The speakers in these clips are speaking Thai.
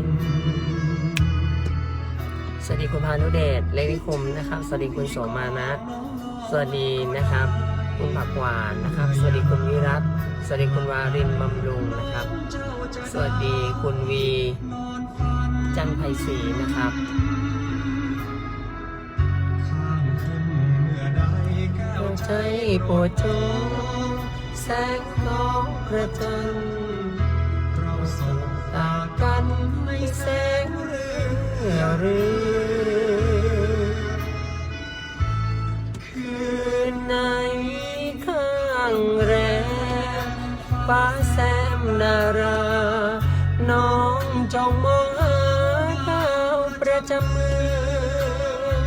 น สวัสดีคุณพานุเดชเล็กนิคมนะครับ สวัสดีคุณโสมานะสวัสดีนะครับ คุณผักหวานนะครับ สวัสดีคุณวิรัตสวัสดีคุณวารินบำรุงนะครับ สวัสดีคุณวี จันไพศรีนะครับข้างใจปวดจงแสงของพระจันทร์เราสบตา รือเรือ คืนในข้างแรมฟ้าแซมนารา น้องจ้องมองหาดาวประจำเมือง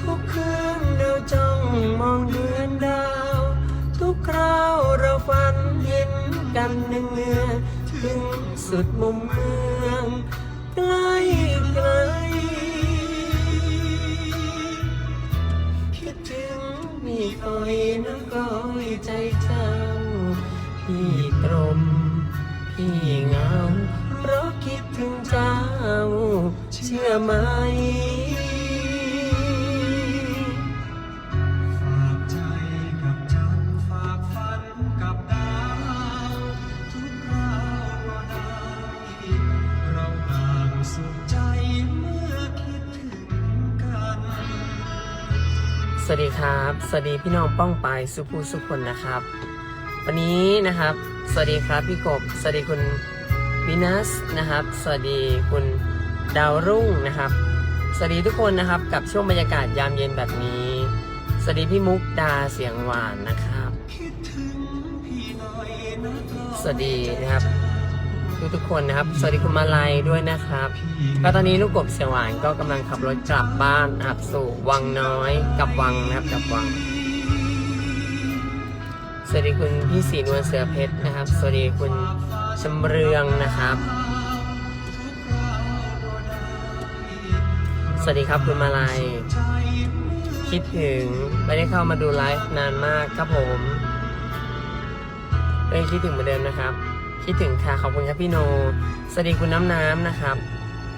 ทุกคืนเราจ้องมองเดือนดาว ทุกคราวเราฝันเห็นกันเนืองๆ ถึงสุดมุมเมืองใกล้ไกลคิดถึงมีคอยน้ำกลอยใจเจ้า พี่ตรม พี่เงา เพราะคิดถึงเจ้า เชื่อไหม สวัสดีครับ สวัสดีพี่น้องป้องปายสุภูสุคนนะครับ วันนี้นะครับ สวัสดีครับพี่กบ สวัสดีคุณวินัสนะครับ สวัสดีคุณดาวรุ่งนะครับ สวัสดีทุกคนนะครับกับช่วงบรรยากาศยามเย็นแบบนี้ สวัสดีพี่มุกดาเสียงหวานนะครับ สวัสดีนะครับ ทุกทุกคนนะครับ สวัสดีคุณมาลัยด้วยนะครับ ก็ตอนนี้ลูกกบเสียงหวานก็กำลังขับรถกลับบ้านนะครับสู่วังน้อยกับวังนะครับกับวัง สวัสดีคุณพี่ศรีนวลเสือเพชรนะครับ สวัสดีคุณชำเรืองนะครับ สวัสดีครับคุณมาลัย คิดถึงไม่ได้เข้ามาดูไลฟ์นานมากครับผมเอ้ยคิดถึงเหมือนเดิมนะครับ คิดถึงค่ะขอบคุณครับพี่โน สวัสดีคุณน้ำน้ำนะครับ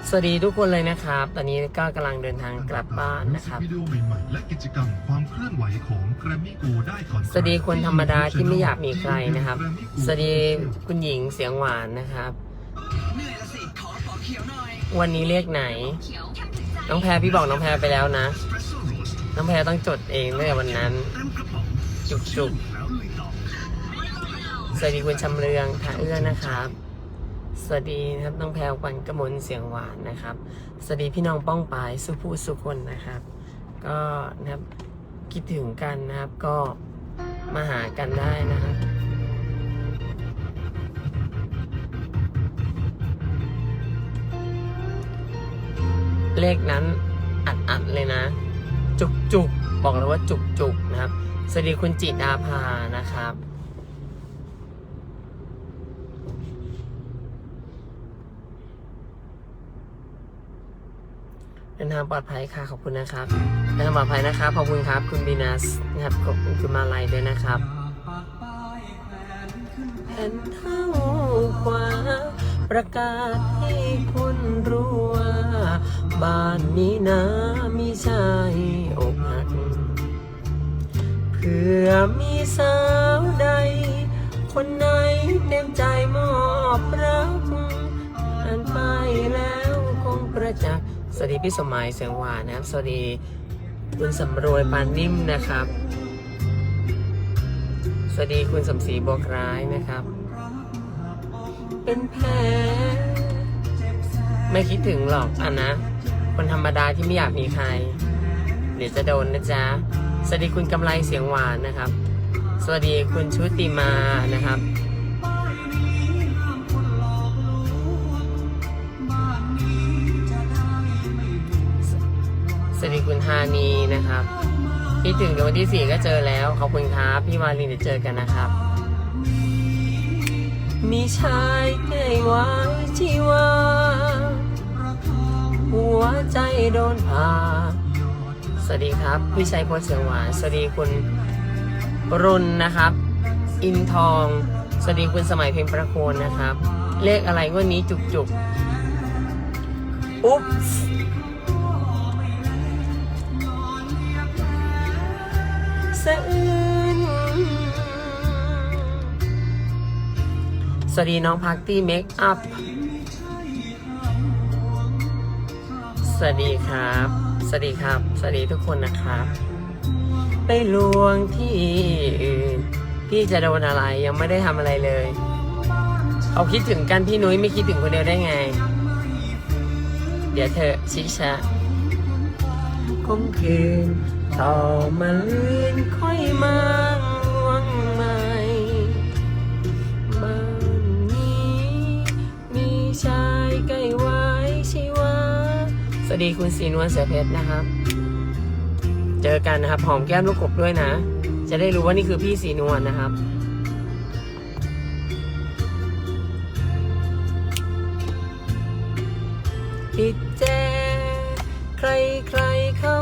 สวัสดีทุกคนเลยนะครับ ตอนนี้ก็กำลังเดินทางกลับบ้านนะครับวิดีโอใหม่ๆและกิจกรรมความเคลื่อนไหวของ Grammy Go ได้ก่อนใครสวัสดีคนธรรมดาที่ไม่อยากมีใครนะครับ สวัสดีคุณหญิงเสียงหวานนะครับ วันนี้เรียกไหน น้องแพรพี่บอกน้องแพรไปแล้วนะ น้องแพรต้องจดเองตั้งแต่วันนั้น จุกจุก สวัสดีคุณชำเรืองท่าเอื้อนะครับ สวัสดีนะครับน้องแพรวันกมลเสียงหวานนะครับ สวัสดีพี่น้องป้องปายสุภูสุคนนะครับ ก็นะครับคิดถึงกันนะครับก็มาหากันได้นะครับเลขนั้นอัดอัดเลยนะ จุกจุกบอกเลยว่าจุกจุกนะครับ สวัสดีคุณจิตาภานะครับ เดินทางปลอดภัยค่ะขอบคุณนะครับเดินทางปลอดภัยนะครับขอบคุณครับ คุณบีนัสนะครับขอบคุณคุณมาลัยด้วยนะครับแผ่นเท้าขวาประกาศให้คุณรู้ว่าบ้านนี้นะมีชายอกหักเพื่อมีสาวใด คนไหนเต็มใจมอบรักอ่านไปแล้วคงประจักษ์ สวัสดีพี่สมัยเสียงหวานนะครับ สวัสดีคุณสำรวยปานนิ่มนะครับ สวัสดีคุณสมศรีบัวคล้ายนะครับ เป็นแผลไม่คิดถึงหรอกอันนะ คนธรรมดาที่ไม่อยากมีใคร เดี๋ยวจะโดนนะจ๊ะ สวัสดีคุณกำไรเสียงหวานนะครับ สวัสดีคุณชุติมานะครับ สวัสดีคุณธานีนะครับคิดถึงเดี๋ยววันที่สี่ก็เจอแล้ว ขอบคุณครับ พี่วาลินเดี๋ยวเจอกันนะครับ มีชายใกล้ไวที่ว่าหัวใจโดนผ่าสวัสดีครับ พี่ชัยพลเสียงหวาน สวัสดีคุณรุนนะครับ อินทอง สวัสดีคุณสมัยเพลงประโคนนะครับ เลขอะไรงวันนี้จุกจุกอุ๊บ สะอื้นสวัสดีน้องพักตี้เมคอัพ สวัสดีครับ สวัสดีครับ สวัสดีทุกคนนะครับ ไปลวงที่อื่นพี่จะโดนอะไรยังไม่ได้ทำอะไรเลย เขาคิดถึงกันพี่นุ้ยไม่คิดถึงคนเดียวได้ไง เดี๋ยวเธอชิชะคมคืน ต่อมาลื่นค่อยมาลวงใหม่บ้านนี้มีชายใกล้ไว้ชีวาสวัสดีคุณสีนวลเสือเพชรนะครับ เจอกันนะครับหอมแก้มลูกกบด้วยนะ จะได้รู้ว่านี่คือพี่สีนวลนะครับปิดแจใครใครเข้า